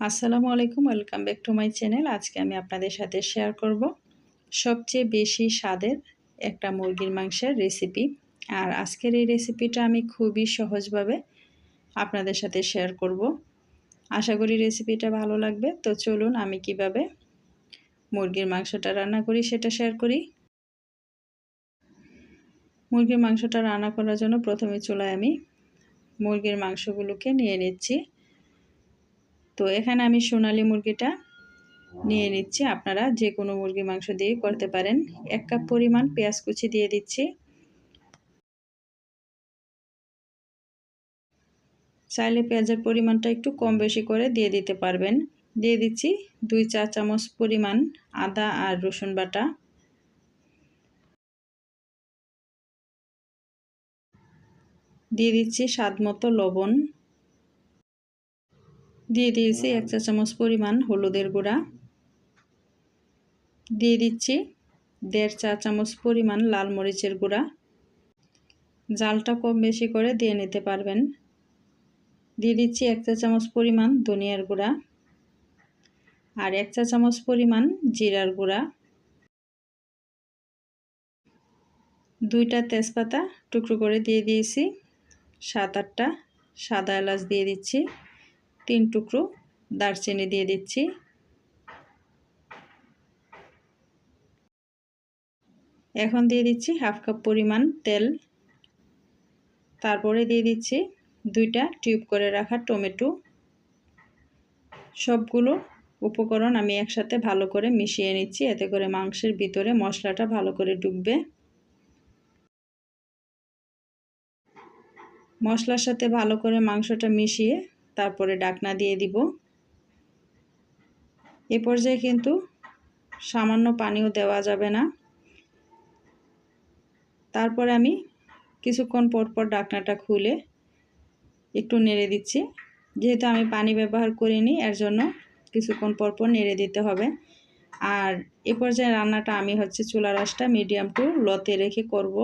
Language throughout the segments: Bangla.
আসসালামু আলাইকুম, welcome back to my channel. আজকে আমি আপনাদের সাথে শেয়ার করব সবচেয়ে বেশি স্বাদের একটা মুরগির মাংসের রেসিপি। আর আজকের এই রেসিপিটা আমি খুবই সহজভাবে আপনাদের সাথে শেয়ার করব। আশা করি রেসিপিটা ভালো লাগবে। তো চলুন আমি কীভাবে মুরগির মাংসটা রান্না করি সেটা শেয়ার করি। মুরগির মাংসটা রান্না করার জন্য প্রথমে চুলায় আমি মুরগির মাংসগুলোকে নিয়ে নিচ্ছি। তো এখানে আমি সোনালি মুরগিটা নিয়ে নিচ্ছি। আপনারা যে কোনো মুরগি, মাংস দিয়ে করতে পারেন। এক কাপ পরিমাণ পেঁয়াজ কুচি দিয়ে দিচ্ছি। চাইলে পেঁয়াজের পরিমাণটা একটু কম বেশি করে দিয়ে দিতে পারবেন। দিয়ে দিচ্ছি দুই চা চামচ পরিমাণ আদা আর রসুন বাটা। দিয়ে দিচ্ছি স্বাদ মতো লবণ। দিয়ে দিয়েছি এক চা চামচ পরিমাণ হলুদের গুঁড়া। দিয়ে দিচ্ছি দেড় চা চামচ পরিমাণ লাল মরিচের গুঁড়া। জালটা কম বেশি করে দিয়ে নিতে পারবেন। দিয়ে দিচ্ছি এক চা চামচ পরিমাণ ধনিয়ার গুঁড়া আর এক চা চামচ পরিমাণ জিরার গুঁড়া। দুইটা তেজপাতা টুকরো করে দিয়ে দিয়েছি। সাত আটটা সাদা এলাচ দিয়ে দিচ্ছি। তিন টুকরো দারচিনি দিয়ে দিচ্ছি। এখন দিয়ে দিচ্ছি হাফ কাপ পরিমাণ তেল। তারপরে দিয়ে দিচ্ছি দুইটা টিউব করে রাখা টমেটো। সবগুলো উপকরণ আমি একসাথে ভালো করে মিশিয়ে নিচ্ছি, এতে করে মাংসের ভিতরে মশলাটা ভালো করে ডুববে। মশলার সাথে ভালো করে মাংসটা মিশিয়ে তারপরে ডাকনা দিয়ে দিব। এ পর্যায়ে কিন্তু সামান্য পানিও দেওয়া যাবে না। তারপরে আমি কিছুক্ষণ পর পর ডাকনাটা খুলে একটু নেড়ে দিচ্ছি। যেহেতু আমি পানি ব্যবহার করিনি, এর জন্য কিছুক্ষণ পর পর নেড়ে দিতে হবে। আর এ পর্যায়ে রান্নাটা আমি হচ্ছে চুলা রাসটা মিডিয়াম টু লতে রেখে করব।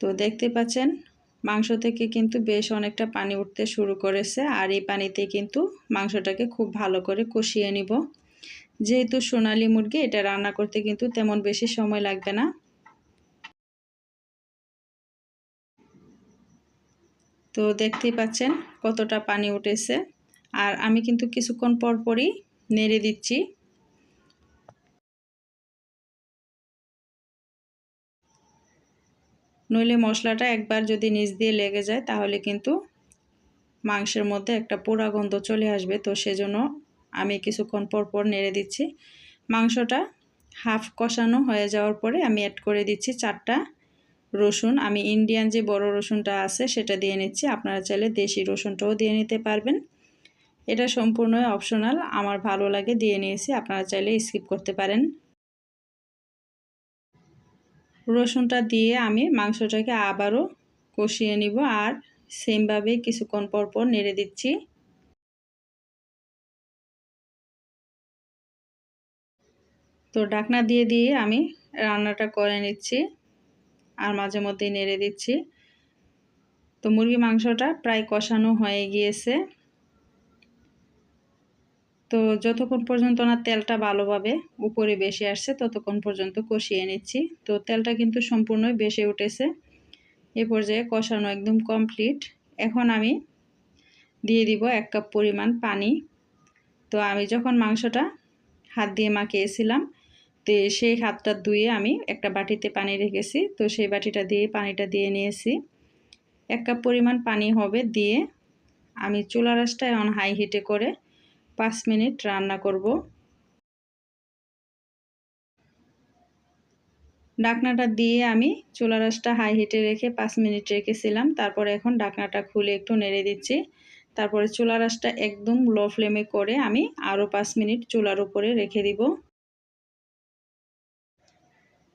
তো দেখতে পাচ্ছেন মাংস থেকে কিন্তু বেশ অনেকটা পানি উঠতে শুরু করেছে আর এই পানিতে কিন্তু মাংসটাকে খুব ভালো করে কষিয়ে নিব। যেহেতু সোনালি মুরগি, এটা রান্না করতে কিন্তু তেমন বেশি সময় লাগবে না। তো দেখতেই পাচ্ছেন কতটা পানি উঠেছে। আর আমি কিন্তু কিছুক্ষণ পর পরই নেড়ে দিচ্ছি। নইলে মশলাটা একবার যদি নিচ দিয়ে লেগে যায়, তাহলে কিন্তু মাংসের মধ্যে একটা পোড়া গন্ধ চলে আসবে। তো সেজন্য আমি কিছুক্ষণ পর পর নেড়ে দিচ্ছি। মাংসটা হাফ কষানো হয়ে যাওয়ার পরে আমি অ্যাড করে দিচ্ছি চারটা রসুন। আমি ইন্ডিয়ান যে বড় রসুনটা আছে, সেটা দিয়ে নিচ্ছি। আপনারা চাইলে দেশি রসুনটাও দিয়ে নিতে পারবেন। এটা সম্পূর্ণ অপশনাল আমার ভালো লাগে, দিয়ে নিয়েছি। আপনারা চাইলে স্কিপ করতে পারেন। রসুনটা দিয়ে আমি মাংসটাকে আবারও কষিয়ে নিব আর সেমভাবে কিছুক্ষণ পর পর নেড়ে দিচ্ছি। তো ডাকনা দিয়ে দিয়ে আমি রান্নাটা করে নিচ্ছি আর মাঝে মধ্যেই নেড়ে দিচ্ছি। তো মুরগি মাংসটা প্রায় কষানো হয়ে গিয়েছে। তো যতক্ষণ পর্যন্ত না তেলটা ভালোভাবে উপরে বেশি আসছে, ততক্ষণ পর্যন্ত কষিয়ে নিচ্ছি। তো তেলটা কিন্তু সম্পূর্ণই বেশি উঠেছে। এ পর্যায়ে কষানো একদম কমপ্লিট এখন আমি দিয়ে দিব এক কাপ পরিমাণ পানি। তো আমি যখন মাংসটা হাত দিয়ে মাখিয়েছিলাম, তো সেই হাতটা ধুয়ে আমি একটা বাটিতে পানি রেখেছি। তো সেই বাটিটা দিয়ে পানিটা দিয়ে নিয়েছি। এক কাপ পরিমাণ পানি হবে দিয়ে আমি চুলা রাসটা এখন হাই হিটে করে পাঁচ মিনিট রান্না করব। ডাকনাটা দিয়ে আমি চুলা রাসটা হাই হিটে রেখে পাঁচ মিনিট রেখেছিলাম। তারপরে এখন ডাকনাটা খুলে একটু নেড়ে দিচ্ছি। তারপরে চুলা রাসটা একদম লো ফ্লেমে করে আমি আরও পাঁচ মিনিট চুলার উপরে রেখে দিব।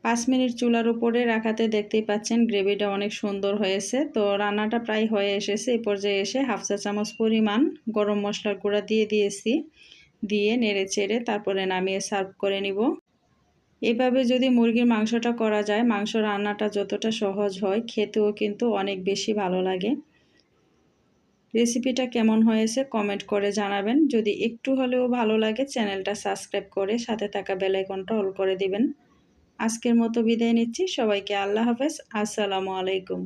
পাঁচ মিনিট চুলার উপরে রাখাতে দেখতেই পাচ্ছেন গ্রেভিটা অনেক সুন্দর হয়েছে। তো রান্নাটা প্রায় হয়ে এসেছে। এই পর্যায়ে এসে হাফ চা চামচ পরিমাণ গরম মশলার গুঁড়া দিয়ে দিয়েছি। দিয়ে নেড়ে চেড়ে তারপরে নামিয়ে সার্ভ করে নিব। এভাবে যদি মুরগির মাংসটা করা যায়, মাংস রান্নাটা যতটা সহজ হয়, খেতেও কিন্তু অনেক বেশি ভালো লাগে। রেসিপিটা কেমন হয়েছে কমেন্ট করে জানাবেন। যদি একটু হলেও ভালো লাগে, চ্যানেলটা সাবস্ক্রাইব করে সাথে থাকা বেলাইকনটা অল করে দিবেন। আজকের মতো বিদায় নিচ্ছি। সবাইকে আল্লাহ হাফেজ। আসসালামু আলাইকুম।